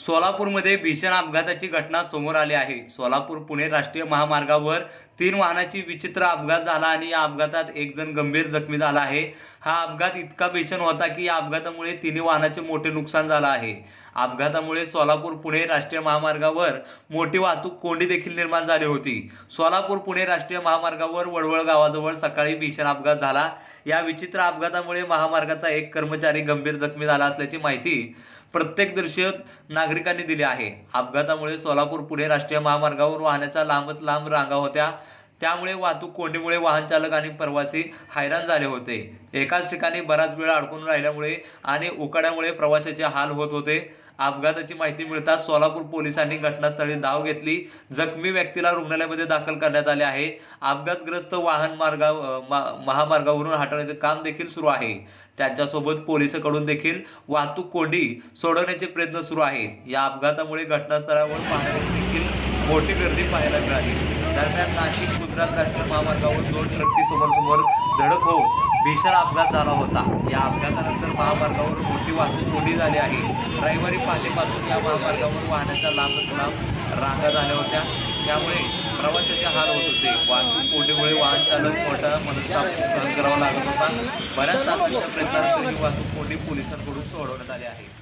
सोलापूरमध्ये भीषण अपघाताची घटना समोर आली आहे. सोलापूर पुणे राष्ट्रीय महामार्गावर तीन वाहनाची विचित्र अपघात झाला आणि या अपघातात एक जण गंभीर जखमी झाला आहे. हा अपघात इतका भीषण होता की या अपघातामुळे तिन्ही वाहनाचे मोठे नुकसान झालं आहे. अपघातामुळे सोलापूर पुणे राष्ट्रीय महामार्गावर मोठी वाहतूक कोंडी देखील निर्माण झाली होती. सोलापूर पुणे राष्ट्रीय महामार्गावर वडवळ गावाजवळ सकाळी भीषण अपघात झाला. या विचित्र अपघातामुळे महामार्गाचा एक कर्मचारी गंभीर जखमी झाला असल्याची माहिती प्रत्येक दृश्य नागरिकांनी दिली आहे. अपघातामुळे सोलापूर पुणे राष्ट्रीय महामार्गावर वाहनाच्या लांबच लांब रांगा होत्या. त्यामुळे वाहतूक कोंडीमुळे वाहन चालक आणि प्रवासी हैराण झाले होते. एकाच ठिकाणी बराच वेळ अडकून राहिल्यामुळे आणि उकाड्यामुळे प्रवाशाचे हाल होत होते. अपघाताची माहिती मिळताच सोलापूर पोलिसांनी घटनास्थळी धाव घेतली. जखमी व्यक्तीला रुग्णालयामध्ये दाखल करण्यात आले आहे. अपघातग्रस्त वाहन मार्गा मा- महामार्गावरून हटवण्याचे काम देखील सुरू आहे. त्यांच्यासोबत पोलिसांकडून देखील वाहतूक कोंडी सोडवण्याचे प्रयत्न सुरू आहेत. या अपघातामुळे घटनास्थळावर पाहण्याची देखील मोठी गर्दी पाहायला मिळाली. दरम्यान नाशिक गुजरात राष्ट्रीय महामार्गावर दोन ट्रकची समोर धडक होऊन भीषण अपघात झाला होता. या अपघातानंतर महामार्गावर मोठी वाहतूक कोंडी झाली आहे. रविवारी पहाटेपासून या महामार्गावर वाहनाच्या लांबच लांब रांगा झाल्या होत्या. त्यामुळे प्रवाशाचे हाल होत होते. वाहतूक कोंडीमुळे वाहन चालक मोठा मनस्ताप सहन करावा लागत होता. बऱ्याच तासांच्या प्रयत्नानंतर ही वाहतूक कोंडी पोलिसांकडून सोडवण्यात आली आहे.